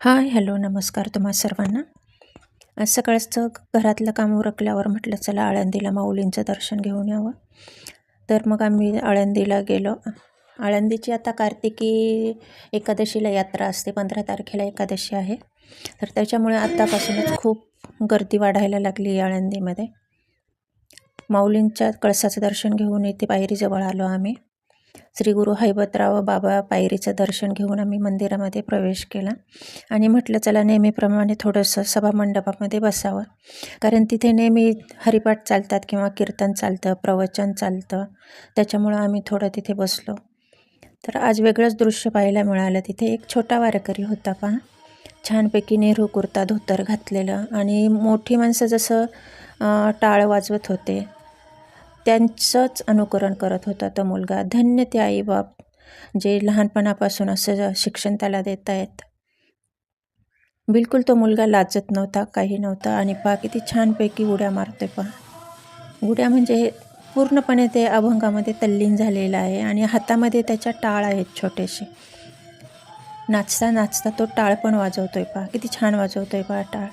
Hi hello नमस्कार तुम्हा सर्वांना. आज सकाळचं घरातलं काम उरकल्यावर म्हटलं चला आळंदीला माऊलींचं दर्शन घेऊन यावं. तर मग आम्ही आळंदीला गेलो. आळंदीची आता कार्तिकी एकादशीला यात्रा असते पंधरा तारखेला एकादशी आहे. तर त्याच्यामुळे आत्तापासूनच खूप गर्दी वाढायला लागली आळंदीमध्ये. माऊलींच्या कळसाचं दर्शन घेऊन इथे पायरीजवळ आलो आम्ही. श्री गुरु हैबतराव बाबा पायरीचं दर्शन घेऊन आम्ही मंदिरामध्ये प्रवेश केला. आणि म्हटलं चला नेहमीप्रमाणे थोडंसं सभामंडपामध्ये बसावं. कारण तिथे नेहमी हरिपाठ चालतात किंवा कीर्तन चालतं प्रवचन चालतं. त्याच्यामुळं आम्ही थोडं तिथे बसलो. तर आज वेगळंच दृश्य पाहायला मिळालं. तिथे एक छोटा वारकरी होता पहा. छानपैकी नेहरू कुर्ता धोतर घातलेलं. आणि मोठी माणसं जसं टाळ वाजवत होते. त्यांचंच अनुकरण करत होता तो मुलगा. धन्य ते आईबाप जे लहानपणापासून असं शिक्षण त्याला देत आहेत. बिलकुल तो मुलगा लाजत नव्हता काही नव्हता आणि पहा किती छानपैकी उड्या मारते पहा. उड्या म्हणजे पूर्णपणे ते अभंगामध्ये तल्लीन झालेला आहे आणि हातामध्ये त्याच्या टाळ आहेत छोटेसे. नाचता नाचता तो टाळ पण वाजवतोय पहा. किती छान वाजवतोय पहा टाळ.